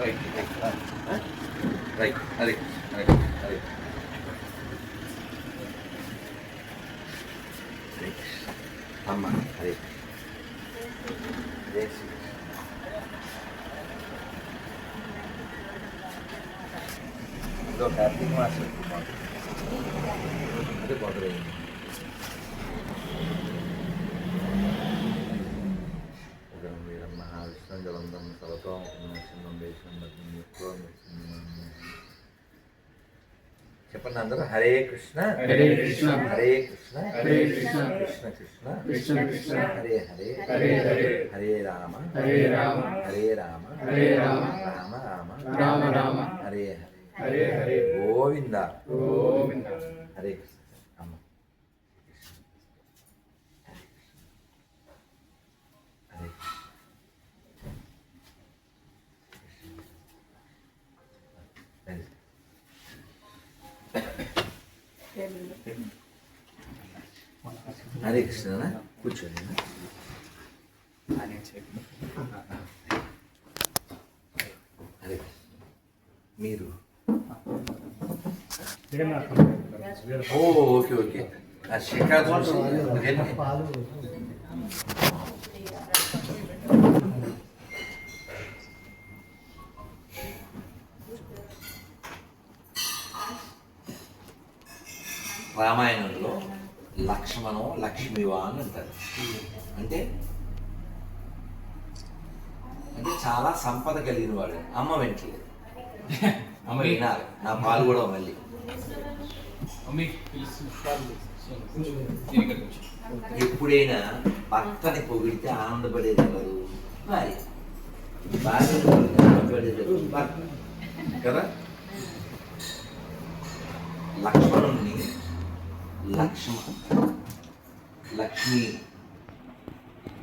Right right right అదే right అదే అమ్మ అదే అదే ఇదో కార్తీక మాసం అదే మొదలైంది ఉదరం వీరం మహావిష్ణు జలందం సర్వతో చిన్నం దేశం ఎక్కువ చెప్పండి అందరూ హరే కృష్ణ హరే కృష్ణ. హరే కృష్ణ హరే కృష్ణ. కృష్ణ కృష్ణ కృష్ణ కృష్ణ. హరే హరే హరే హరే. హరే రామ హరే రామ. హరే రామ హరే రామ. రామ రామ రామ రామ. హరే హరే హరే. గోవింద గోవింద హరే కృష్ణ అమ్మ హరే కృష్ణ. హరే కృష్ణ కూర్చోండి. హరే. మీరు? ఓ ఓకే ఓకే. ఆ శిఖర్ చూసి వెళ్ళి. రామాయణంలో లక్ష్మణం లక్ష్మివా అని అంటారు అంటే అంటే చాలా సంపద కలిగిన వాడు. అమ్మ వెంటలేదు అమ్మ వినాలి. నా పాలు కూడా మళ్ళీ. ఎప్పుడైనా భర్తని పొగిడితే ఆనందపడేది ఎవరు? భార్య ఆనందపడేది ఎవరు? భర్త కదా? లక్ష్మణుణ్ణి లక్ష్మ లక్ష్మి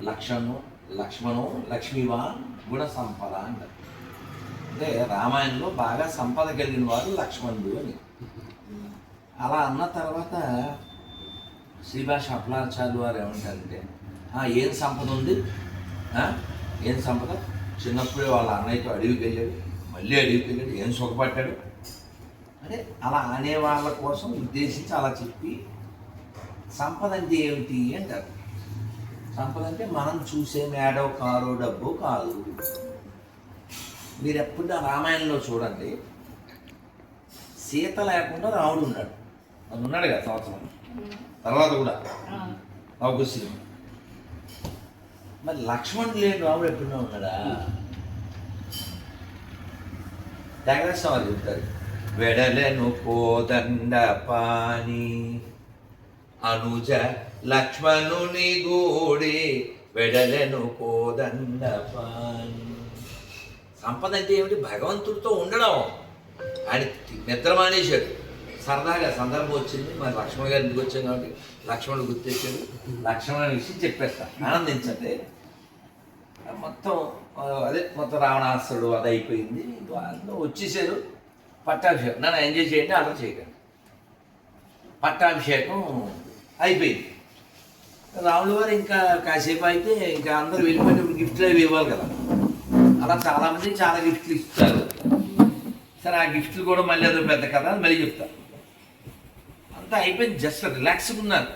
లక్ష్మణు లక్ష్మణు లక్ష్మీవాన్ గుణ సంపద అంటారు అంటే రామాయణంలో బాగా సంపద కలిగిన వారు లక్ష్మణుడు అని. అలా అన్న తర్వాత శ్రీభాష అప్లాచార్య వారు ఏమంటారంటే ఏం సంపద ఉంది? ఏం సంపద? చిన్నప్పుడే వాళ్ళ అన్నయ్యతో అడవికి వెళ్ళాడు. మళ్ళీ అడవికి వెళ్ళాడు. ఏం సుఖపడ్డాడు? అంటే అలా అనే వాళ్ళ కోసం ఉద్దేశించి అలా చెప్పి సంపద అంటే ఏమిటి అంటారు. సంపద అంటే మనం చూసే మేడో కారో డబ్బు కాదు మీరు ఎప్పుడు రామాయణంలో చూడండి సీత లేకుండా రాముడు ఉన్నాడు అది ఉన్నాడు కదా సంవత్సరం. తర్వాత కూడా. అవకాశం మరి లక్ష్మణుడు లేని రాముడు ఎప్పుడన్నా ఉన్నాడా? త్యాగరాజ వారు చెప్తారు. వెడలను కోదండ పాని అనుజ లక్ష్మణుని గూడి వెడలను కోదండపాన్ సంపద అంటే ఏమిటి? భగవంతుడితో ఉండడం. ఆయన నిద్ర మానేశాడు. సరదాగా సందర్భం వచ్చింది. మరి లక్ష్మణ్ గారు ఇంటికి వచ్చాం కాబట్టి లక్ష్మణుడు గుర్తించాడు లక్ష్మణ విషయం చెప్పేస్తా. ఆనందించండి. మొత్తం అదే మొత్తం రావణాసుడు అది అయిపోయింది. అందులో వచ్చేసారు. పట్టాభిషేకం. నన్ను ఎంజాయ్ చేయండి అలా చేయకండి. పట్టాభిషేకం అయిపోయింది. రాములు వారు ఇంకా కాసేపు అయితే ఇంకా అందరూ వెళ్ళిపోయినప్పుడు గిఫ్ట్లు అవి ఇవ్వాలి కదా. అలా చాలామంది చాలా గిఫ్ట్లు ఇస్తారు. సరే ఆ గిఫ్ట్లు కూడా మళ్ళీ అదో పెద్ద కథ అని మళ్ళీ చెప్తా. అంతా అయిపోయింది జస్ట్ రిలాక్స్గా ఉన్నారు.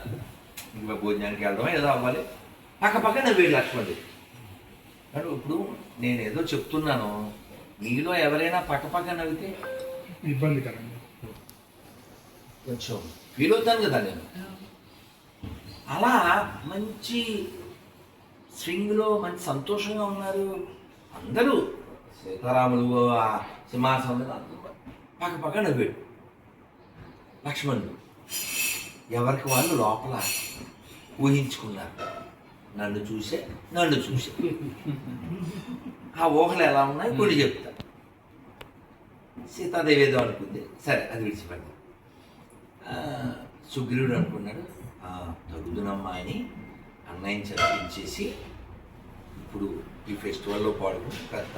ఇంకా భోజనానికి వెళ్దాం ఏదో అవ్వాలి. పక్క పక్కన వీడు లక్ష్మణుడు అంటే ఇప్పుడు నేను ఏదో చెప్తున్నాను. మీలో ఎవరైనా పక్క పక్క నవ్వితే ఇబ్బందికరంగా. కొంచెం ఫీల్ అవుతాను కదా నేను. అలా మంచి స్వింగ్లో మంచి సంతోషంగా ఉన్నారు అందరూ. సీతారాములు ఆ సింహాసనం మీద అందరూ పక్క పక్క నవ్వాడు లక్ష్మణుడు ఎవరికి వాళ్ళు లోపల ఊహించుకున్నారు. నన్ను చూసే నన్ను చూసే. ఆ ఊహలు ఎలా ఉన్నాయి? కొన్ని చెప్తా. సీతాదేవి ఏదో అనుకుంది. సరే అది విడిచిపెడదాం. ఆ, సుగ్రీవుడు అనుకున్నాడు. "ఆ, తగుదునమ్మా అని అన్నయ్యని చదివించేసి ఇప్పుడు ఈ ఫెస్టివల్లో పాడుకుని పెద్ద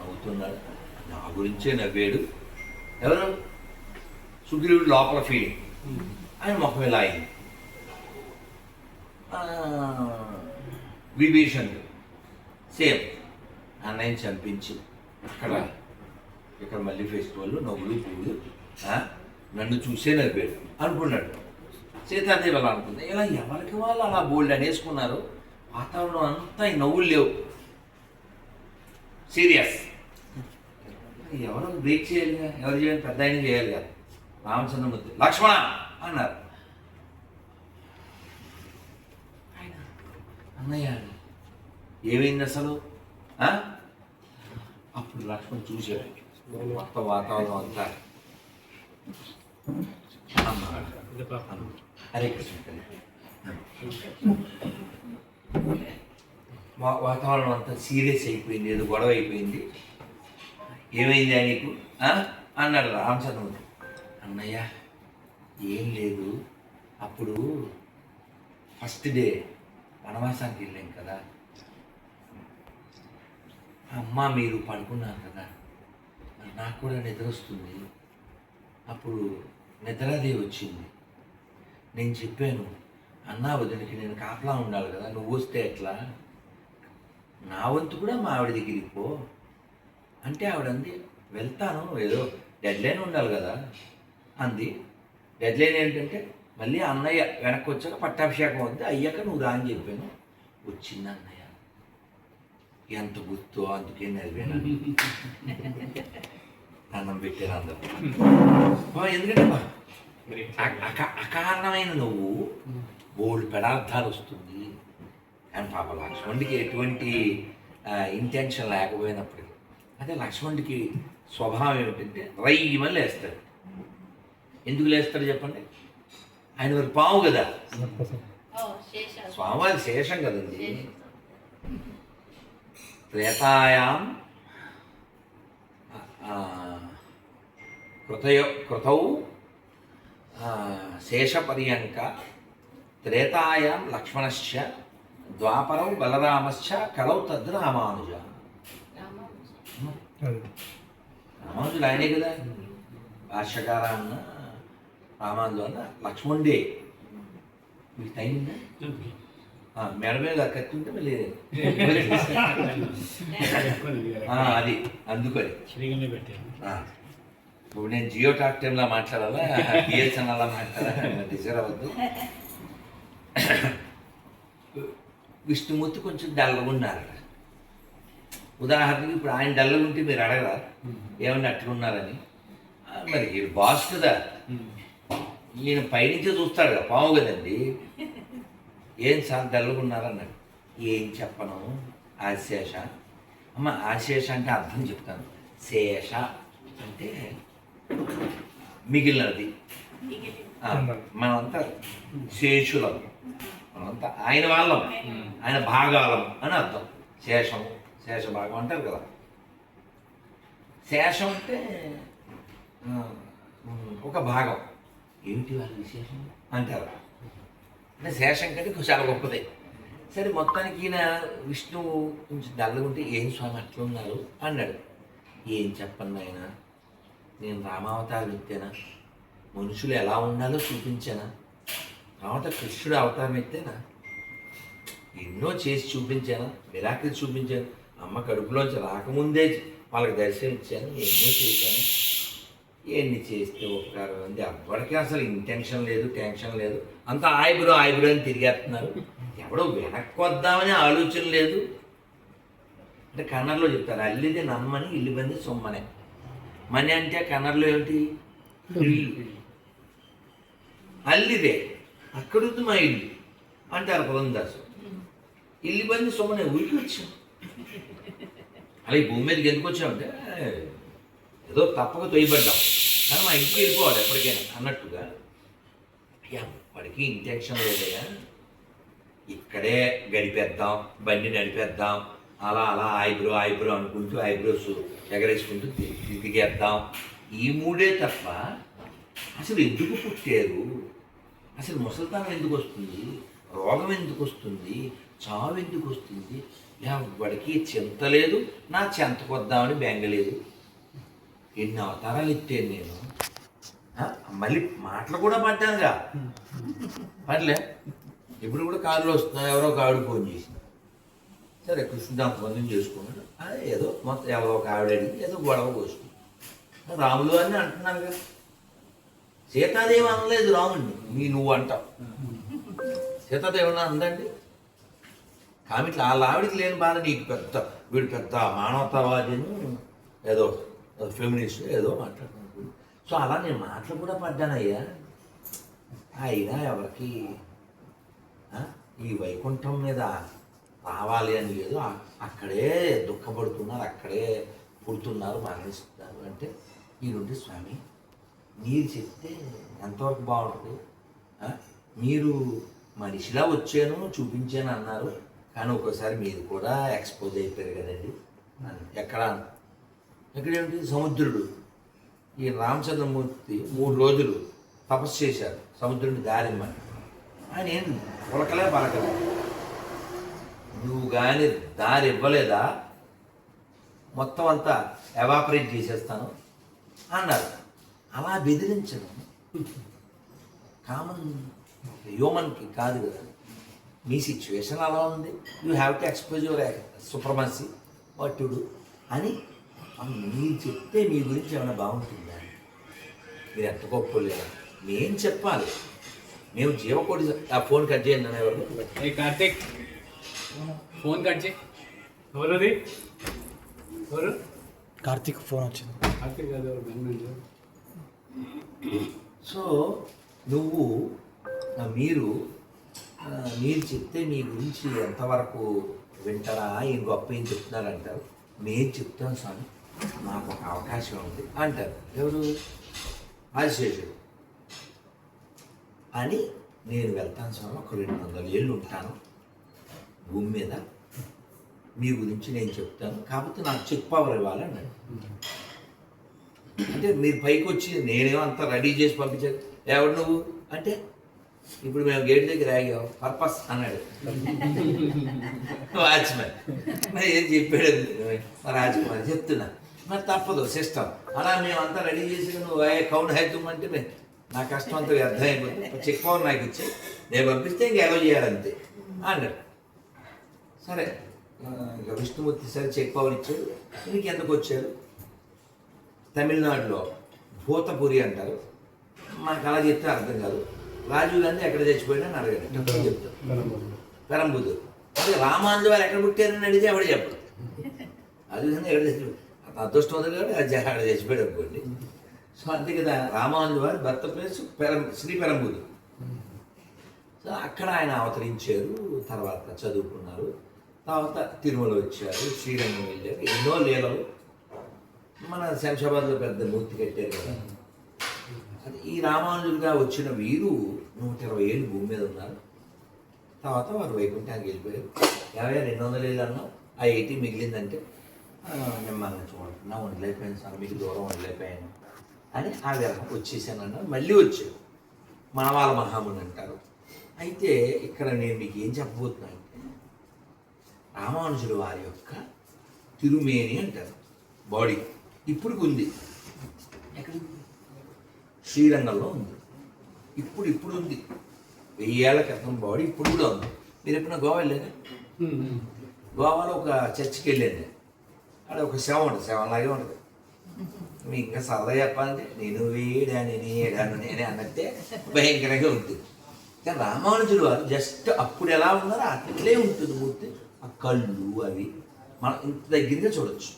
నవ్వుతున్నాడు. నా గురించే నవ్వాడు. ఎవరు? సుగ్రీవుడు లోపల ఫీలింగ్ ఆయన ముఖం ఇలా అయింది? విభీషణుడు. సేమ్. అన్నయ్యని చంపించి అక్కడ ఇక్కడ మళ్ళీ ఫెస్టివల్ నవ్వులు పువ్వులు నన్ను చూసే నవ్వాడు. అనుకున్నాడు. సీతాదేవి అలా అనుకుంది ఇలా ఎవరికి వాళ్ళు అలా బోల్డ్ అనేసుకున్నారు వాతావరణం అంతా ఈ నవ్వులు లేవు. సీరియస్. ఎవరు బ్రేక్ చేయాలి? ఎవరు చేయాలి? పెద్ద ఆయన చేయాలి కదా. రామచంద్రమూర్తి. లక్ష్మణ అన్నారు. ఆయన, అన్నయ్య ఏమైంది అసలు? అప్పుడు లక్ష్మణ్ చూసాడు మొత్తం వాతావరణం అంతా. అమ్మ. హరే కృష్ణ. వా- వాతావరణం అంతా సీరియస్ అయిపోయింది ఏదో గొడవ అయిపోయింది. ఏమైంది నీకు? అన్నాడు రామచంద్రుడు అన్నయ్య ఏం లేదు. అప్పుడు ఫస్ట్ డే వనవాసానికి వెళ్ళాం కదా. అమ్మ మీరు పడుకున్నారు కదా. నాకు కూడా నిద్ర వస్తుంది. అప్పుడు నిద్రాదేవి వచ్చింది. నేను చెప్పాను అన్నా వదినకి నేను కాపలా ఉండాలి కదా నువ్వు వస్తే ఎట్లా? నా వంతు కూడా మా ఆవిడ దగ్గరికి పో. అంటే ఆవిడ అంది వెళ్తాను ఏదో డెడ్ లైన్ ఉండాలి కదా. అంది డెడ్ లైన్ ఏంటంటే మళ్ళీ అన్నయ్య వెనక్కి వచ్చాక పట్టాభిషేకం వద్దు అయ్యాక నువ్వు రా అని చెప్పాను. వచ్చింది అన్నయ్య. ఎంత గుర్తు అందుకే నవ్వాను. అన్నం పెట్టారు అందరూ ఎందుకంటే అకారణమైన నువ్వు బోల్డ్ పదార్థాలు వస్తుంది అని పాప లక్ష్మణుడికి ఎటువంటి ఇంటెన్షన్ లేకపోయినప్పటికీ అదే లక్ష్మణుడికి స్వభావం ఏమిటంటే రయ్యమని లేస్తాడు. ఎందుకు లేస్తాడు చెప్పండి? ఆయన మరి పాము కదా. స్వామివారి శేషం. కదండి. త్రేతాయాం కృతయో కృతౌ శేషపర్యంక త్రేతాయాం లక్ష్మణశ్చ ద్వాపరౌ బలరామశ్చ కలౌ తద్ రామానుజ. అది రామానుజుడు ఆయనే కదా. భాష్యకార అన్న రామానుజు అన్న లక్ష్మణుడే. మీకు టైం ఉందా? ఆ, మెడ మీద కత్తి ఉంటే మళ్ళీ ఆ, అది అందుకని. పెట్టాను ఆ. ఇప్పుడు నేను జియో టాక్ టైంలో మాట్లాడాలా? బిఎస్ఎన్ఎల్ మాట్లాడాలా? డిసైడ్ అవ్వద్దు. విష్ణుమూర్తి కొంచెం డల్గా ఉన్నారు. ఉదాహరణకి ఇప్పుడు ఆయన డల్గా ఉంటే మీరు అడగరా? ఏమన్నా అట్లున్నారని మరి ఈయన బాస్ కదా. ఈయన పైనుంచే చూస్తాడు కదా పాము కదండి. ఏం సార్ డల్గా ఉన్నారన్నాడు. ఏం చెప్పను? ఆశేష. అమ్మ ఆశేష అంటే అర్థం చెప్తాను. శేష అంటే మిగిలినది. మనమంతా శేషులం. మనమంతా ఆయన వాళ్ళం. ఆయన భాగాలం అని అర్థం. శేషం శేష భాగం అంటారు కదా. శేషం అంటే ఒక భాగం. ఏమిటి వాళ్ళ విశేషం? అంటారు. అంటే శేషం కంటే చాలా గొప్పదే. సరే మొత్తానికి ఈయన విష్ణువు కొంచెం ఉంటే ఏం స్వామి అట్లా ఉన్నారు అన్నాడు. ఏం చెప్పండి ఆయన నేను రామావతారం ఎత్తేనా? మనుషులు ఎలా ఉండాలో చూపించానా? తర్వాత కృష్ణుడు అవతారం ఎత్తేనా? ఎన్నో చేసి చూపించాను? మిరాకిల్ చూపించాను. అమ్మ కడుపులోంచి రాకముందే వాళ్ళకి దర్శనం ఇచ్చాను. ఎన్నో చేశాను. ఎన్ని చేస్తే ఉపకారం ఉంది అప్పటికే అసలు ఇంటెన్షన్ లేదు టెన్షన్ లేదు. అంత ఆయబ్రో ఆయిబురు అని తిరిగేస్తున్నారు. ఎవడో వెనక్కి వద్దామని ఆలోచన లేదు. అంటే కన్నడలో చెప్తారు అల్లిది నమ్మని ఇల్లు బంది సొమ్మనే. మని అంటే కన్నడలో ఏమిటి? ఇల్లు అల్లిదే. అక్కడుంది మా ఇల్లు. అంటారు పురందాసు ఇల్లు బంది సొమ్మనే. ఊరికి వచ్చాం. అలా ఈ భూమి మీదకి ఎందుకు వచ్చామంటే ఏదో తప్పక తొయ్యబడ్డాం. కానీ మా ఇంటికి వెళ్ళిపోవాలి ఎప్పటికైనా అన్నట్టుగా. అయ్యా వాడికి ఇంటెన్షన్ లేదయ్యా. ఇక్కడే గడిపేద్దాం బండి నడిపేద్దాం. అలా అలా ఐబ్రో ఐబ్రో అనుకుంటూ ఐబ్రోస్ ఎగరేసుకుంటూ తి- తిరిగేద్దాం ఈ మూడే తప్ప అసలు ఎందుకు పుట్టారు? అసలు ముసలితనం ఎందుకు వస్తుంది? రోగం ఎందుకు వస్తుంది? చావు ఎందుకు వస్తుంది? ఎవరికి చింత లేదు నా చెంతకు వద్దామని బెంగలేదు ఎన్ని అవతారాలు ఎత్తాను నేను? మళ్ళీ మాటలు కూడా పడ్డానుగా పర్లే. ఇప్పుడు కూడా కారులో వస్తున్నా ఎవరో ఒక ఆవిడ ఫోన్ చేసింది. సరే కృష్ణుడు అంతమందిని చేసుకున్నాడు. అదే ఏదో మొత్తం ఎవరో ఒక ఆవిడ అడిగి ఏదో గొడవ కోసుకుంది. రాములు అని అంటున్నాను కదా. సీతాదేవి అనలేదు రాముడిని మీ నువ్వు అంటావు సీతాదేవి అందండి. కామిట్లా వాళ్ళ ఆవిడికి లేని బాధ నీకు పెద్ద వీడు పెద్ద మానవతావాదిని ఏదో ఫెమినిస్ట్ ఏదో మాట్లాడుతున్నాడు. సో అలా నేను మాటలు కూడా పడ్డానయ్యా. అయినా ఎవరికి ఈ వైకుంఠం మీద రావాలి అని లేదు. అక్కడే దుఃఖపడుతున్నారు అక్కడే పుడుతున్నారు మరణిస్తున్నారు అంటే మీరుండి స్వామి మీరు చెప్తే ఎంతవరకు బాగుంటుంది? మీరు మనిషిలా వచ్చాను చూపించాను అన్నారు కానీ ఒక్కోసారి మీరు కూడా ఎక్స్పోజ్ అయిపోయారు కదండి. ఎక్కడ? ఎక్కడేమిటి? సముద్రుడు. ఈ రామచంద్రమూర్తి మూడు రోజులు తపస్సు చేశారు సముద్రుని దారిమ్మని. ఆయన ఏం ఉలకలే పలకలే. నువ్వు కానీ దారి ఇవ్వలేదా? మొత్తం అంతా ఎవాపరేట్ చేసేస్తాను అన్నారు. అలా బెదిరించడం కామన్ హ్యూమన్కి కాదు కదా. మీ సిచ్యువేషన్ అలా ఉంది. You have to expose your supremacy వట్టుడు అని మీరు చెప్తే మీ గురించి ఏమైనా బాగుంటుందా? మీరు ఎంత గొప్పలేదా నేను చెప్పాలి. మేము జీవకోటి ఆ ఫోన్ కట్ చేయండి అనేవారు కార్తీక్? ఫోన్ కట్ చేయి. ఎవరది? ఎవరు? కార్తీక్ ఫోన్ వచ్చింది. కార్తీక్ కాదు సో నువ్వు మీరు మీరు చెప్తే మీ గురించి ఎంతవరకు వింటారా? ఏం గొప్ప ఏం చెప్తున్నారంటారు నేను చెప్తాను స్వామి. నాకు ఒక అవకాశం ఉంది అంటారు. ఎవరు? ఆదిశేషుడు అని నేను వెళ్తాను స్వామి. ఒక రెండు వందల ఏళ్ళు ఉంటాను. భూమి మీద మీ గురించి నేను చెప్తాను. కాకపోతే నాకు చెక్ పవర్ ఇవ్వాలి అన్నాడు. అంటే మీరు పైకి వచ్చి నేనేమో అంతా రెడీ చేసి పంపించాను. ఎవడు నువ్వు? అంటే ఇప్పుడు మేము గేట్ దగ్గర ఆగాం. పర్పస్ అన్నాడు. వాచ్మెన్. మరి ఏం చెప్పాడు? మా రాజకుమారి చెప్తున్నా. మరి తప్పదు సిస్టమ్ అలా మేమంతా రెడీ చేసి నువ్వు ఏ కౌంట్ హైతుమ్మంటే నా కష్టం అంతా వ్యర్థం అయిపోతుంది చెక్ పవర్ నాకు ఇచ్చి. నేను పంపిస్తే ఇంకా ఎలా చేయాలంతే అన్నాడు. సరే విష్ణుమూర్తి సరే చెక్ పవర్ ఇచ్చాడు ఇంక ఎందుకు వచ్చాడు తమిళనాడులో భూతపురి అంటారు. మనకు అలా చెప్తే అర్థం కాదు. రాజీవ్ గాంధీ ఎక్కడ చచ్చిపోయినా అని అడగాడు. తప్పని చెప్తాం. పెరంబుదూరు. అదే రామానుజు వారు ఎక్కడ పుట్టారని అడిగితే ఎవడు చెప్పడు. అది విధంగా ఎక్కడ చచ్చిపోయాడు అదృష్టం ఉంది కాబట్టి అది అక్కడ చచ్చిపోయాడు అనుకోండి. సో అంతే కదా రామానుజు వారి భర్త ప్లేస్ పెరం శ్రీ పెరంబుదూరు. సో అక్కడ ఆయన అవతరించారు తర్వాత చదువుకున్నారు. తర్వాత తిరుమల వచ్చారు శ్రీరంగం వెళ్ళారు. ఎన్నో లీలలు. మన శంషాబాద్లో పెద్ద మూర్తి కట్టారు కదా. అది ఈ రామానుజులుగా వచ్చిన వీరు నూట ఇరవై ఏళ్ళు భూమి మీద ఉన్నారు. తర్వాత వారు వైకుంఠానికి వెళ్ళిపోయారు. యాభై రెండు వందల ఏళ్ళు అన్నాం. ఆ ఎయిటీ మిగిలిందంటే "ఆ, మిమ్మల్ని చూడకుండా ఉండలేకపోయాను సార్ మీకు దూరం ఉండలేకపోయాను అని ఆ విరహం వచ్చేసాను అన్నారు మళ్ళీ వచ్చారు. మనవాళ్ళ మహాముని అంటారు. అయితే ఇక్కడ నేను మీకు ఏం చెప్పబోతున్నాను? అంటే రామానుజుడు వారి యొక్క తిరుమేని అంటారు. బాడీ ఇప్పుడు ఉంది ఎక్కడ ఉంది? శ్రీరంగంలో ఉంది. ఇప్పుడు ఇప్పుడు ఉంది వెయ్యేళ్ళ క్రితం బాడీ ఇప్పుడు కూడా ఉంది. మీరు ఎప్పుడైనా గోవా వెళ్ళారా? గోవాలో ఒక చర్చికి వెళ్ళాను. అక్కడ ఒక శవం ఉంటుంది. శవం లాగే ఉంటుంది. మీకు ఇంకా సరదా చెప్పాలంటే నేను వేడా నేను నేనే అన్నట్టే భయంకరంగా ఉంటుంది కానీ రామానుజుడు వారు జస్ట్ అప్పుడు ఎలా ఉన్నారో అట్లే ఉంటుంది మూర్తి. ఆ కళ్ళు అవి మనం ఇంత దగ్గరగా చూడొచ్చు.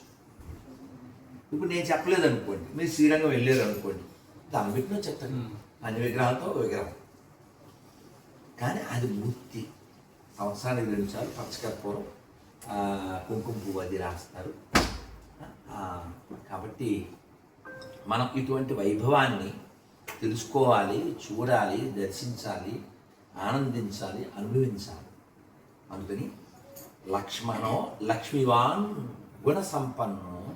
ఇప్పుడు నేను చెప్పలేదు అనుకోండి మీరు శ్రీరంగం వెళ్ళారు అనుకోండి దాన్ని పెట్టినా చెప్తాను. అన్ని విగ్రహాలతో ఒక విగ్రహం. కానీ అది మూర్తి. సంవత్సరానికి రెండు సార్లు పచ్చకర్పూరం కుంకుమ పువ్వు అది రాస్తారు. కాబట్టి మనం ఇటువంటి వైభవాన్ని తెలుసుకోవాలి చూడాలి దర్శించాలి ఆనందించాలి అనుభవించాలి. అందుకని లక్ష్మణో లక్ష్మీవాన్ గుణ సంపన్నో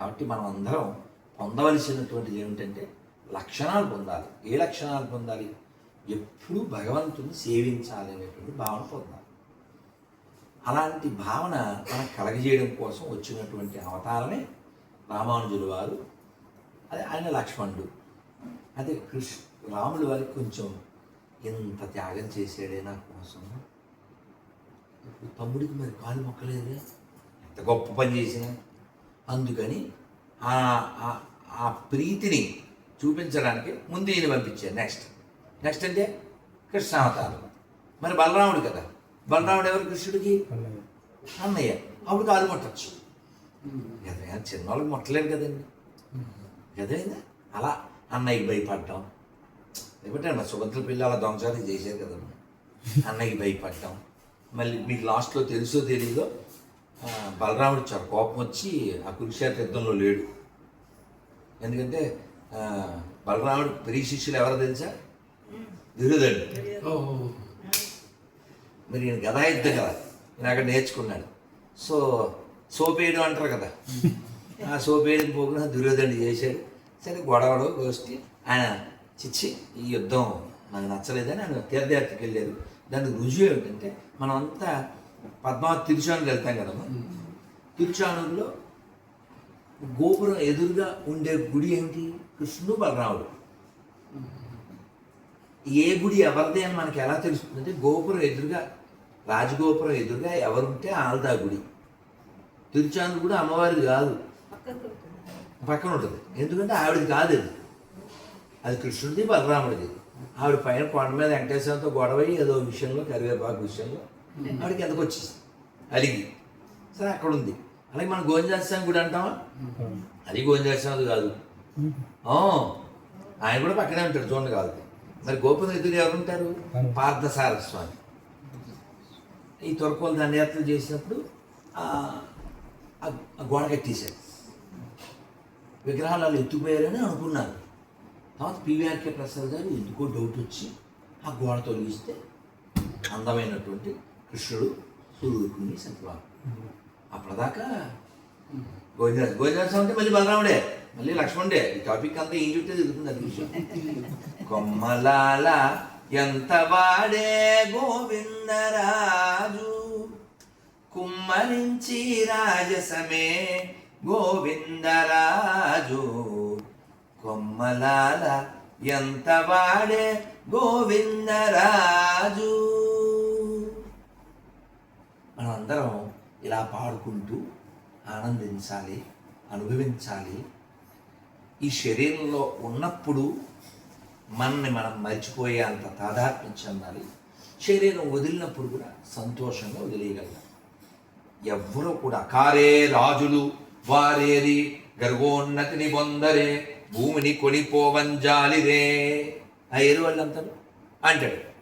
కాబట్టి మనం అందరం పొందవలసినటువంటిది ఏమిటంటే లక్షణాలు పొందాలి. ఏ లక్షణాలు పొందాలి? ఎప్పుడూ భగవంతుని సేవించాలి అనేటువంటి భావన పొందాలి. అలాంటి భావన మనకు కలగజేయడం కోసం వచ్చినటువంటి అవతారమే రామానుజులు వారు అదే ఆయన లక్ష్మణుడు. అదే కృష్ణ రాముడు వారికి కొంచెం ఎంత త్యాగం చేశాడే నా కోసం. తమ్ముడికి మరి కాలు మొక్కలేదుగా? ఎంత గొప్ప పని చేసినా. అందుకని ఆ- ఆ- ఆ ప్రీతిని చూపించడానికి ముందు ఈయన పంపించారు. నెక్స్ట్ నెక్స్ట్ అంటే కృష్ణావతారం. మరి బలరాముడు కదా. బలరాముడు ఎవరు కృష్ణుడికి? అన్నయ్య. అప్పుడు కాలు ముట్టచ్చు. కదా చిన్నవాళ్ళకి ముట్టలేరు కదండి. కదైందా అలా అన్నయ్యకి భయపడటం లేకపోతే సుభద్ర పిల్ల అలా దొంగసారి చేశారు కదమ్మా అన్నయ్యకి భయపడటం మళ్ళీ మీకు లాస్ట్లో తెలుసో తెలీదో బలరాముడు చాలా కోపం వచ్చి ఆ కురుక్షేత్ర యుద్ధంలో లేడు. ఎందుకంటే బలరాముడు ప్రియ శిష్యులు ఎవరో తెలుసా? దుర్యోధనుడు మరి ఈయన గదాయుద్ధం కదా ఈయన అక్కడ నేర్చుకున్నాడు. సో సోపేయడం అంటారు కదా. ఆ సోపేయడం పోకుండా దుర్యోధనుడు చేశాడు. సరే గొడవడు గోష్ఠి ఆయన చిచ్చి ఈ యుద్ధం నాకు నచ్చలేదని ఆయన తీర్థయాత్రకి వెళ్ళారు. దానికి రుజువు ఏమిటంటే మనమంతా పద్మావతి తిరుచానూరు వెళ్తాం కదమ్మా. తిరుచానూరులో గోపురం ఎదురుగా ఉండే గుడి ఏంటి? కృష్ణుడు బలరాముడు. ఏ గుడి ఎవరిది అని మనకి ఎలా తెలుస్తుందంటే గోపురం ఎదురుగా రాజగోపురం ఎదురుగా ఎవరుంటే ఆల్దా గుడి. తిరుచాంద్ర కూడా అమ్మవారిది కాదు. పక్కన ఉంటుంది. ఎందుకంటే ఆవిడది కాదు అది. అది కృష్ణుడిది బలరాముడిది. ఆవిడ పైన కొండ మీద వెంకటేశ్వరంతో గొడవై ఏదో విషయంలో కరివేపాకు విషయంలో ఆవిడకి ఎందుకు వచ్చేసి అలిగి. సరే అక్కడ ఉంది అలాగే మనం గోవిందాస్వామి గుడి అంటామా అది గోవిందాస్వామి కాదు. ఆ, ఆయన కూడా పక్కనే ఉంటాడు చూడండి కాదు మరి గోపురం ఎదురు ఎవరు ఉంటారు? పార్థసార స్వామి. ఈ తొరకోలు దండయాత్రలు చేసినప్పుడు గోడ కట్టేశారు. విగ్రహాలు వాళ్ళు ఎత్తుకుపోయారని అనుకున్నారు. తర్వాత పివిఆర్కే ప్రసాద్ గారు ఎందుకో డౌట్ వచ్చి ఆ గోడ తొలగిస్తే అందమైనటువంటి కృష్ణుడు సూర్యుడిని సత్యవాడు అప్పటిదాకా గోవిందరాజు. గోవిందరాజు అంటే మళ్ళీ బలరాముడే మళ్ళీ లక్ష్మణుడే. ఈ టాపిక్ అంతా ఏం చెప్తే తిరుగుతుంది అది విషయం. కొమ్మలాల ఎంత వాడే గోవిందరాజు? కుమ్మరించి రాజసమే గోవిందరాజు. కొమ్మలాల ఎంత వాడే గోవిందరాజు. మనం అందరం ఇలా పాడుకుంటూ ఆనందించాలి అనుభవించాలి. ఈ శరీరంలో ఉన్నప్పుడు మనని మనం మర్చిపోయే అంత తాదాత్మ్యం చెందాలి. శరీరం వదిలినప్పుడు కూడా సంతోషంగా వదిలేయగలం. ఎవ్వరూ కూడా కారే రాజులు వారేరి గర్వోన్నతిని పొందరే భూమిని కొనిపోవంజాలిరే ఆ ఏరు వాళ్ళు వాళ్ళంతారు అంటాడు.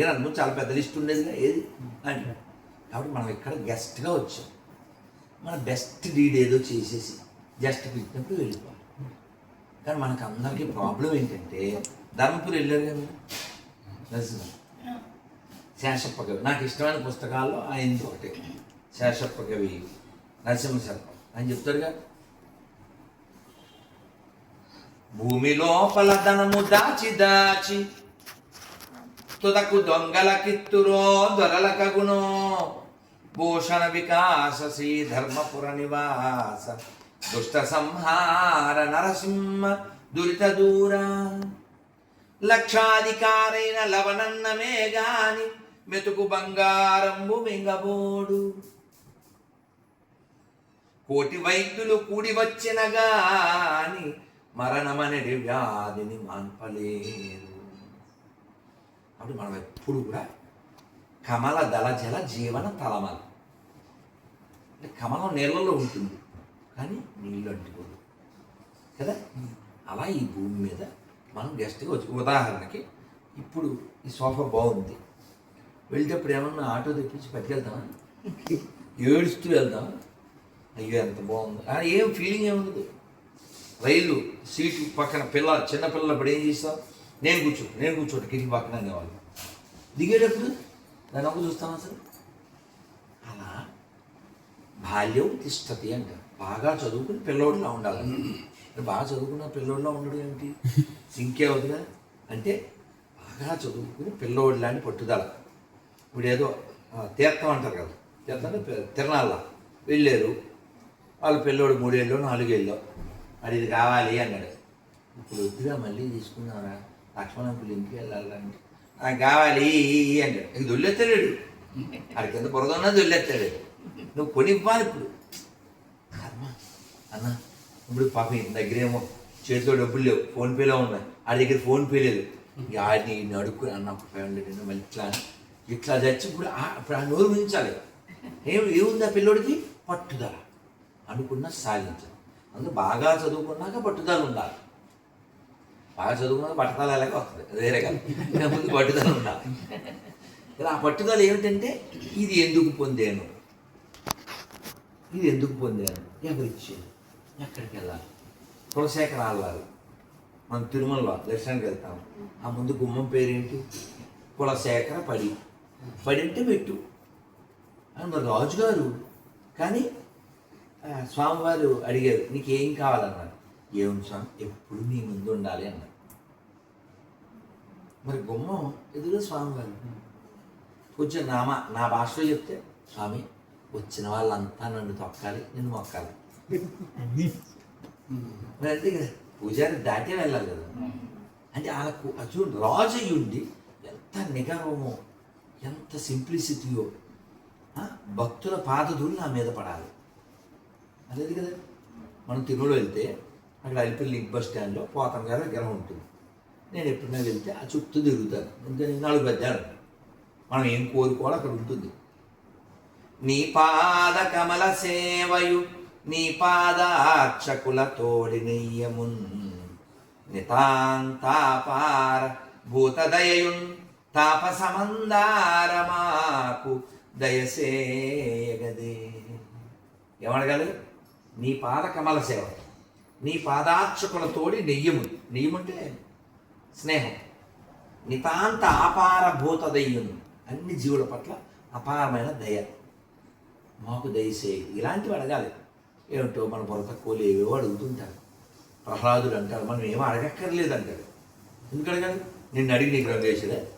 ఏ నువ్వు చాలా పెద్ద లిస్ట్ ఉండేదిగా ఏది? అంటాడు. కాబట్టి మనం ఇక్కడ గెస్ట్గా వచ్చాం. మన బెస్ట్ రీడ్ ఏదో చేసేసి జస్ట్ పిలిచినప్పుడు వెళ్ళిపోవాలి. కానీ మనకు అందరికీ ప్రాబ్లం ఏంటంటే ధర్మపురి వెళ్ళారు కదా నరసింహ. శేషప్ప కవి. నాకు ఇష్టమైన పుస్తకాల్లో ఆయనది ఒకటి. శేషప్ప కవి నరసింహ శర్మ చెప్తారు చెప్తారుగా? భూమి లోపల ధనము దాచి దాచి తుదకు దొంగల కిత్తురో దొరల కగునో. భూషణ వికాస శ్రీ ధర్మపుర నివాస దుష్ట సంహార నరసింహ దురిత దూర. లక్షాధికారైన లవనన్నమే గాని మెతుకు బంగారంబు మింగబోడు. కోటి వైద్యులు కూడి వచ్చిన గాని మరణమనడి వ్యాధిని మాన్పలేదు అప్పుడు మనం ఎప్పుడు కూడా కమల దళ జల జీవన తలమల. అంటే కమలం నీళ్ళలో ఉంటుంది కానీ నీళ్ళు అంటుకోదు. కదా? అలా ఈ భూమి మీద మనం గెస్ట్గా వచ్చి ఉదాహరణకి ఇప్పుడు ఈ సోఫా బాగుంది. వెళ్ళేటప్పుడు ఏమన్నా ఆటో తెప్పించి పట్టుకెళ్తామా ఏడుస్తూ వెళ్దాం అయ్యో ఎంత బాగుంది. ఏం ఫీలింగ్ ఏముంది? రైలు సీటు పక్కన పిల్ల చిన్న పిల్లలు ఏం చేస్తాం నేను కూర్చో నేను కూర్చోట కిటికీ పక్కన అనేవాళ్ళు దిగేటప్పుడు నేను ఒక చూస్తాను అసలు? అలా బాల్యం తిష్టతి అంట. బాగా చదువుకుని పిల్లోడిలా ఉండాలని బాగా చదువుకున్న పిల్లోడిలా ఉండడం ఏమిటి? సింకే అవుతుందా అంటే బాగా చదువుకుని పిల్లోడిలాంటి పట్టుదల. ఇప్పుడు ఏదో తీర్థం అంటారు కదా. తీర్థం అంటే తిరణాల. వెళ్ళారు. వాళ్ళ పిల్లోడు మూడేళ్ళు నాలుగేళ్ళు. మరి ఇది కావాలి అన్నాడు. ఇప్పుడు వద్దుగా మళ్ళీ తీసుకున్నారా లక్ష్మణ అంకుల్ ఇంటికి వెళ్ళాలంటే నాకు కావాలి అన్నాడు. ఇది దొల్లెత్తలేడు. అది కింద బురద దొల్లెత్తలేడు. నువ్వు కొని ఇవ్వాలి ఇప్పుడు. కర్మ. అన్న ఇప్పుడు పాప ఇంత దగ్గరేమో చేతిలో డబ్బులు లేవు. ఫోన్పేలో ఉన్నాయి. ఆడి దగ్గర ఫోన్పే లేదు. ఇక ఆడిని నడుక్కుని అడుక్కుని అన్న ఫైవ్ హండ్రెడ్ అండి మళ్ళీ ఇట్లా ఇట్లా చచ్చి ఇప్పుడు ఆ- ఇప్పుడు ఆ నోరు మించాలి. ఏం ఏముంది ఆ పిల్లోడికి? పట్టుదల. అనుకున్నా సాధించాలి అందులో బాగా చదువుకున్నాక పట్టుదల ఉండాలి. బాగా చదువుకున్నాక పట్టుదల ఎలాగ వస్తుంది? వేరే కాదు. ముందు పట్టుదల ఉండాలి. ఇలా ఆ పట్టుదల ఏమిటంటే ఇది ఎందుకు పొందాను? ఇది ఎందుకు పొందాను? ఎవరిచ్చాను ఎక్కడికి వెళ్ళాలి? కులశేఖర ఆళ్ళారు మనం తిరుమలలో దర్శనానికి వెళ్తాం. ఆ ముందు గుమ్మం పేరేంటి? కులశేఖర పడి. పడి అంటే పెట్టు. అని మరి రాజుగారు. కానీ స్వామివారు అడిగారు నీకు ఏం కావాలన్నాడు ఏం స్వామి ఎప్పుడు నీ ముందు ఉండాలి అన్నాడు మరి గుమ్మం ఎదురు స్వామివారు. కొంచెం నా నా భాషలో చెప్తే స్వామి వచ్చిన వాళ్ళంతా నన్ను తొక్కాలి నేను మొక్కాలి. మరి అంతే కదా పూజారి దాటే వెళ్ళాలి కదా. అంటే వాళ్ళకు అర్జున్ చూడు రాజు అయ్యి ఉండి ఎంత నిగర్వమో ఎంత సింప్లిసిటీయో భక్తుల పాదధూళి నా మీద పడాలి. అదేది కదా? మనం తిరుమల వెళ్తే అక్కడ అలిపిల్లి బస్ స్టాండ్లో పోతం గారి విగ్రహం ఉంటుంది. నేను ఎప్పుడైనా వెళ్తే ఆ చుట్టూ తిరుగుతాను ఇంకా నాలుగు పెద్దాడు మనం ఏం కోరుకోవాలో అక్కడ ఉంటుంది. నీ పాద కమల సేవయు నీ పాదార్చకుల తోడి నెయ్యమున్ నితాంతాపార భూతదయయున్ తాపసమందారమాకు దయసేయగదే. ఏమడగాలి? నీ పాద కమల సేవ. నీ పాదార్చకులతోడి నెయ్యము. నెయ్యముంటే స్నేహం. నితాంత ఆపార భూత దయ్యము అన్ని జీవుల పట్ల అపారమైన దయ. మాకు దయచేయి ఇలాంటివి అడగాలి. ఏమిటో మన బుర్ర తక్కువలు ఏవేవో అడుగుతుంటారు. ప్రహ్లాదుడు అంటారు మనం ఏమో అడగక్కర్లేదు అంటారు ఎందుకు అడగాలి? నిన్ను అడిగి నీకు రంగు వేసేదే?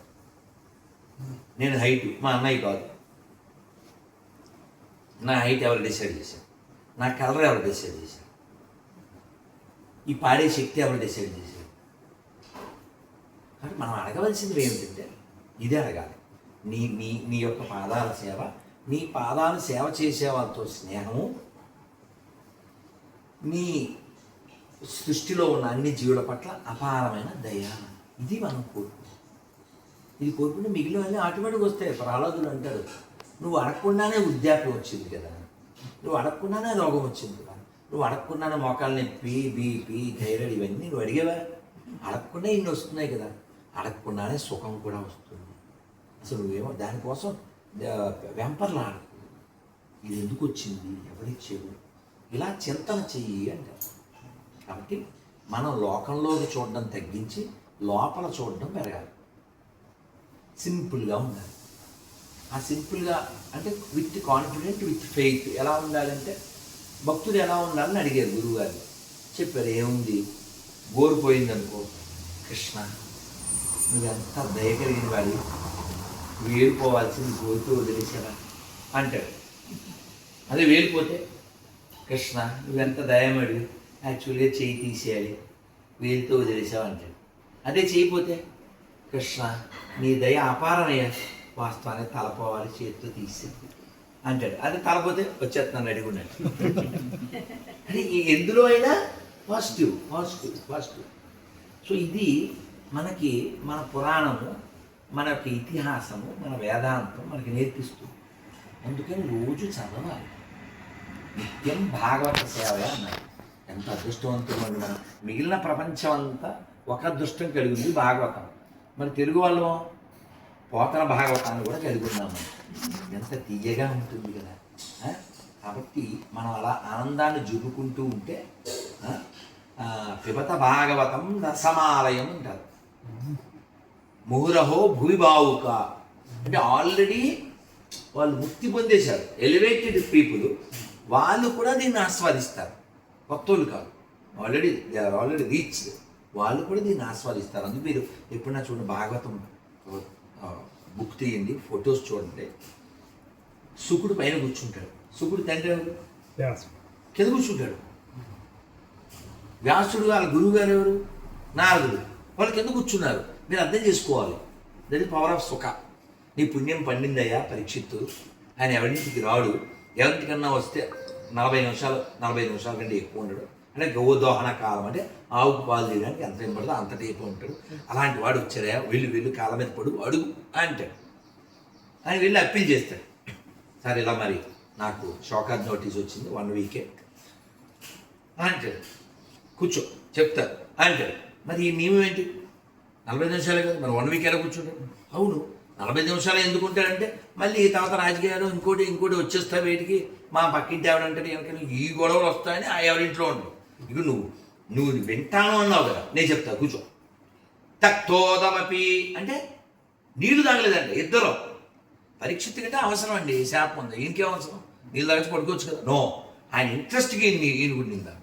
నేను హైట్. మా అన్నయ్య కాదు. నా హైట్ ఎవరు డిసైడ్ చేశారు? నా కలర్ ఎవరు డిసైడ్ చేశారు? ఈ పాడే శక్తి ఎవరు డిసైడ్ చేశారు? కాబట్టి మనం అడగవలసింది ఏమిటంటే ఇదే అడగాలి. నీ నీ నీ యొక్క పాదాల సేవ నీ పాదాలు సేవ చేసే వాళ్ళతో స్నేహము నీ సృష్టిలో ఉన్న అన్ని జీవుల పట్ల అపారమైన దయ. ఇది మనం కోరుకుంటాం. ఇది కోరుకుంటే మిగిలిన అన్నీ ఆటోమేటిక్ వస్తాయి. ప్రహ్లాదులు అంటారు నువ్వు అడగకుండానే వృద్ధాప్యం వచ్చింది కదా. నువ్వు అడగకుండానే రోగం వచ్చింది నువ్వు అడగకుండానే మోకాలు నొప్పి బీపీ థైరాయిడ్ ఇవన్నీ నువ్వు అడిగేవా? అడగకుండా ఇన్ని వస్తున్నాయి కదా. అడగకుండానే సుఖం కూడా వస్తుంది. అసలు నువ్వేమో దానికోసం వెంపర్లు ఆడకు. ఇది ఎందుకు వచ్చింది? ఎవరిచ్చారు ఇలా చింతన చెయ్యి అంటారు కాబట్టి మనం లోకంలోకి చూడడం తగ్గించి లోపల చూడడం పెరగాలి. సింపుల్గా ఉండాలి. ఆ సింపుల్గా అంటే విత్ కాన్ఫిడెంట్ విత్ ఫెయిత్ ఎలా ఉండాలంటే భక్తుడు ఎలా ఉండాలని అడిగారు గురువుగారు. చెప్పారు ఏముంది? గోరు పోయిందనుకో కృష్ణ నువ్వెంత దయ కలిగిన వాడి? వేలిపోవాల్సింది గోరుతో వదిలేసావా అంటాడు. అదే వేలిపోతే కృష్ణ నువ్వెంత దయమడి యాక్చువల్గా చేయి తీసేయాలి వేలితో వదిలేసావు అంటాడు. అదే చేయిపోతే కృష్ణ నీ దయ అపారమయ్యా వాస్తవానికి తలపోవాలి చేతితో తీసి అంటాడు. అది తలపోతే వచ్చేస్తున్నాను అడిగున్నాడు అంటే ఎందులో అయినా పాజిటివ్ పాజిటివ్ పాజిటివ్ సో ఇది మనకి మన పురాణము మన యొక్క ఇతిహాసము మన వేదాంతం మనకి నేర్పిస్తుంది. అందుకని రోజు చదవాలి. నిత్యం భాగవత సేవ అన్నారు. ఎంత అదృష్టవంతులు మనం మిగిలిన ప్రపంచం అంతా ఒక అదృష్టం కలిగి ఉంది భాగవతం. మరి తెలుగు వాళ్ళం పోతన భాగవతాన్ని కూడా చదువుకున్నాము ఎంత తీయగా ఉంటుంది కదా. కాబట్టి మనం అలా ఆనందాన్ని జురుకుంటూ ఉంటే ఆ, పిబత భాగవతం రసమాలయం అంటారు. ముహురహో భూమిబావుక అంటే ఆల్రెడీ వాళ్ళు ముక్తి పొందేశారు. ఎలివేటెడ్ పీపుల్ వాళ్ళు కూడా దీన్ని ఆస్వాదిస్తారు. భక్తులు కాదు. Already they are already reach. వాళ్ళు కూడా దీన్ని ఆస్వాదిస్తారు. అందుకు మీరు ఎప్పుడన్నా చూడండి భాగవతం. బుక్ తీయండి ఫొటోస్ చూడండి. శుకుడు పైన కూర్చుంటాడు. శుకుడు తండ్రి ఎవరు? కింద కూర్చుంటాడు. వ్యాసుడు వాళ్ళ గురువు గారు ఎవరు? నారదుడు. వాళ్ళు కింద కూర్చున్నారు. మీరు అర్థం చేసుకోవాలి. దట్ ఇస్ పవర్ ఆఫ్ సుఖ నీ పుణ్యం పండిందయ్యా పరీక్షిత్తు. ఆయన ఎవరింటికి రాడు? ఎవరింటికన్నా వస్తే నలభై నిమిషాలు నలభై నిమిషాల కంటే ఎక్కువ ఉండడు. అంటే గోదోహన కాలం అంటే ఆవుకు పాలు తీయడానికి ఎంత టైం పడుతుందో అంత టైపు ఉంటాడు. అలాంటి వాడు వచ్చారా వెళ్ళి వెళ్ళి కాళ్ళ మీద పడు అడుగు అంటాడు. ఆయన వెళ్ళి అప్పీల్ చేస్తాడు. సరే ఇలా మరి నాకు షోకాద్ నోటీస్ వచ్చింది వన్ వీకే అంటాడు. కూర్చో చెప్తారు అంటాడు. మరి ఈ నియమం ఏంటి? నలభై నిమిషాలే కదా మరి వన్ వీక్ ఎలా కూర్చుంటాడు? అవును నలభై నిమిషాలు ఎందుకు ఉంటాడంటే మళ్ళీ తర్వాత రాజకీయాలు ఇంకోటి ఇంకోటి వచ్చేస్తా వేటికి మా పక్కింటి ఆవిడంటే వెనక ఈ గొడవలు వస్తాయని ఆ ఎవరింట్లో ఉండవు ఇక నువ్వు నువ్వు వింటాను అన్నావు కదా నేను చెప్తా కూర్చో. తక్తోదమపి అంటే నీళ్ళు తాగలేదండి ఇద్దరు. పరీక్షిత్ కంటే అవసరం అండి శాపం ఉంది. ఇంకేం అవసరం? నీళ్ళు తాగచ్చు పడుకోవచ్చు కదా. నో ఆయన ఇంట్రెస్ట్కి ఈయన ఈయన కూడా నిందా.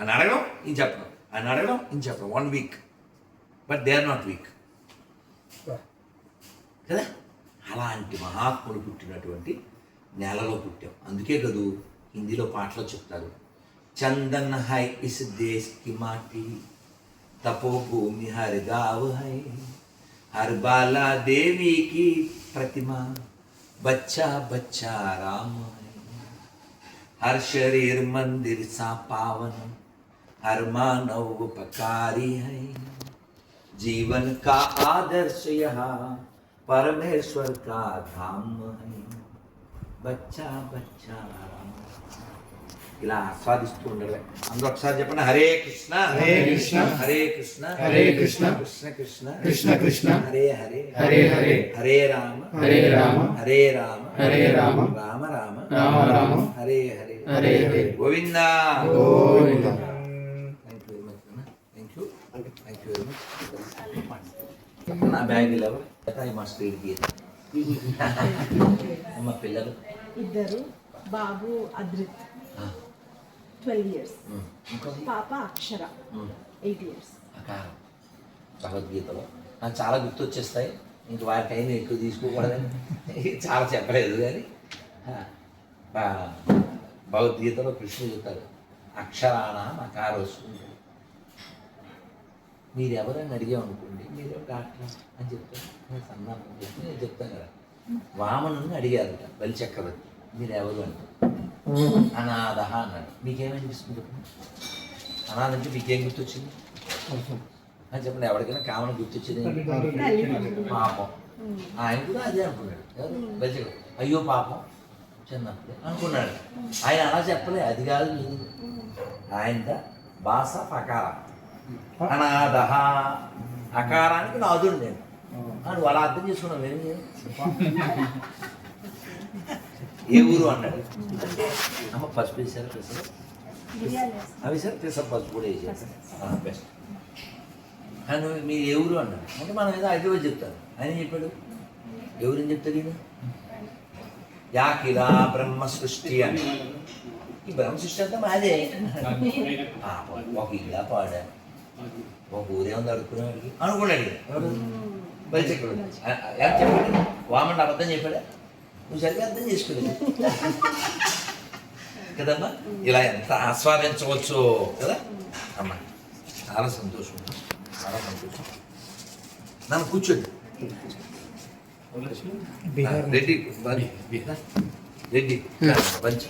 ఆయన అడగడం ఈయన చెప్పడం. ఆయన అడగడం ఈయన చెప్పడం. One week but they are not weak కదా? అలాంటి మహాత్ముడు పుట్టినటువంటి నేలలో పుట్టాం. అందుకే కదూ హిందీలో పాటలో చెప్తారు चंदन है इस देश की माटी, तपोभूमि हर गाँव है। हर बाला देवी की प्रतिमा, बच्चा बच्चा राम है। हर शरीर मंदिर सा पावन, हर मानव उपकारी है। जीवन का आदर्श यह परमेश्वर का धाम है। बच्चा बच्चा ఇలా ఆస్వాదిస్తూ ఉండలే అందరూ ఒకసారి చెప్పండి Hare Krishna Hare Krishna, Hare Krishna Hare Krishna, Krishna Krishna Krishna Krishna, Hare Hare Hare Hare, Hare Rama Hare Rama, Hare Rama Hare Rama, Rama Rama Rama Rama, Hare Hare Hare Hare. Govinda. Govinda. Thank you very much thank you thank you very much నా bag must read here అమ్మ పిల్లలు. ఇద్దరు బాబు అద్రిత్. Twelve years పాప అక్షర. Eight years భగవద్గీతలో నాకు చాలా గుర్తొచ్చేస్తాయి. ఇంక వారి టైం ఎక్కువ తీసుకోకూడదని చాలా చెప్పలేదు కానీ భగవద్గీతలో కృష్ణుడు చెప్తారు అక్షరాణ అకారం వస్తుంది మీరు ఎవరైనా అడిగామనుకోండి మీరు డాక్టర్ అని చెప్తారు. నేను సన్నాహం చెప్పి నేను చెప్తాను కదా. వామనుని అడిగారట బలి చక్రవర్తి మీరు ఎవరు అంటే అనాథ అన్నాడు. మీకేమనిపిస్తుంది చెప్పండి అనాథ అంటే మీకేం గుర్తొచ్చింది? అని చెప్పండి ఎవరికైనా కామన్ గుర్తొచ్చింది? పాపం. ఆయన కూడా అదే అనుకున్నాడు. ఎవరు? అయ్యో పాపం. చిన్నప్పుడు అనుకున్నాడు. ఆయన అలా చెప్పలే అది కాదు ఆయన భాష పకార. అనాథ. అకారానికి నాదుడు నేను. నువ్వు అలా అర్థం చేసుకున్నావు ఏం ఏ ఊరు అన్నాడు? అంటే అమ్మ పసుపు వేసారు పెసరు అవి సార్ పెసర పసుపు కూడా వేసారు. బెస్ట్. కానీ మీరు ఏ ఊరు అన్నాడు? అంటే మనం ఏదో హైదరాబాద్ చెప్తారు. ఆయన చెప్పాడు? ఎవరిని చెప్తాడు ఈయన? యా కిలా బ్రహ్మ సృష్టి అని. ఈ బ్రహ్మ సృష్టి అంతా మాదే. ఒక ఇల్లా పాడా. ఒక ఊరే ఉంది అడుక్కునేవాడికి అనుకున్నాడు ఈయన. ఎవడు బలిచక్రుడు ఏం చెప్పాడు? వామన్ అబద్ధం చెప్పాడా? నువ్వు సరిగ్గా అర్థం చేసుకోలేదు. కదమ్మా? ఇలా ఎంత ఆస్వాదించవచ్చు కదా? అమ్మా చాలా సంతోషం. చాలా సంతోషం. నన్ను కూర్చోండి. రెడ్డి రెడ్డి బంచ్.